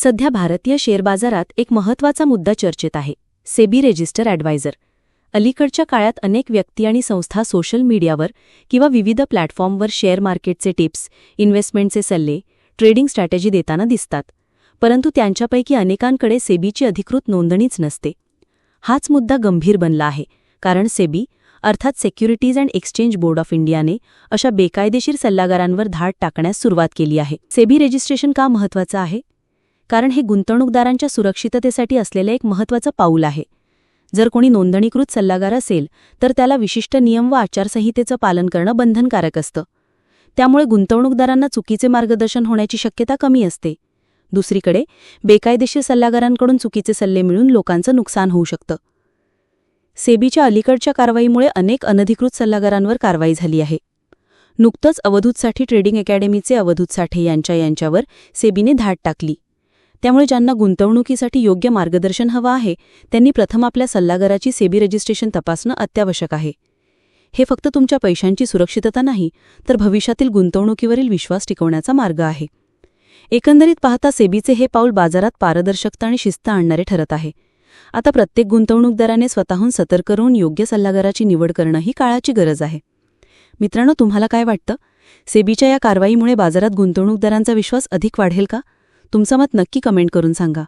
सध्या भारतीय शेअर बाजारात एक महत्त्वाचा मुद्दा चर्चेत आहे सेबी रेजिस्टर ॲडवायझर अलीकडच्या काळात अनेक व्यक्ती आणि संस्था सोशल मीडियावर किंवा विविध प्लॅटफॉर्मवर शेअर मार्केटचे टिप्स इन्व्हेस्टमेंटचे सल्ले ट्रेडिंग स्ट्रॅटेजी देताना दिसतात. परंतु त्यांच्यापैकी अनेकांकडे सेबीची अधिकृत नोंदणीच नसते. हाच मुद्दा गंभीर बनला आहे कारण सेबी अर्थात securities and exchange board of इंडियाने अशा बेकायदेशीर सल्लागारांवर धाड टाकण्यास सुरुवात केली आहे. सेबी रजिस्ट्रेशन का महत्त्वाचं आहे? कारण हे गुंतवणूकदारांच्या सुरक्षिततेसाठी असलेलं एक महत्त्वाचं पाऊल आहे. जर कोणी नोंदणीकृत सल्लागार असेल तर त्याला विशिष्ट नियम व आचारसंहितेचं पालन करणं बंधनकारक असतं. त्यामुळे गुंतवणूकदारांना चुकीचे मार्गदर्शन होण्याची शक्यता कमी असते. दुसरीकडे बेकायदेशीर सल्लागारांकडून चुकीचे सल्ले मिळून लोकांचं नुकसान होऊ शकतं. सेबीच्या अलीकडच्या कारवाईमुळे अनेक अनधिकृत सल्लागारांवर कारवाई झाली आहे. नुकतंच अवधूतसाठी ट्रेडिंग अकॅडमीचे अवधूत साठे यांच्या यांच्यावर सेबीने धाड टाकली. त्यामुळे ज्यांना गुंतवणुकीसाठी योग्य मार्गदर्शन हवं आहे त्यांनी प्रथम आपल्या सल्लागाराची सेबी रजिस्ट्रेशन तपासणं अत्यावश्यक आहे. हे फक्त तुमच्या पैशांची सुरक्षितता नाही तर भविष्यातील गुंतवणुकीवरील विश्वास टिकवण्याचा मार्ग आहे. एकंदरीत पाहता सेबीचे हे पाऊल बाजारात पारदर्शकता आणि शिस्त आणणारे ठरत आहे. आता प्रत्येक गुंतवणूकदाराने स्वतःहून सतर्क करून योग्य सल्लागाराची निवड करणं ही काळाची गरज आहे. मित्रांनो तुम्हाला काय वाटतं? सेबीच्या या कारवाईमुळे बाजारात गुंतवणूकदारांचा विश्वास अधिक वाढेल का? तुमचं मत नक्की कमेंट करून सांगा.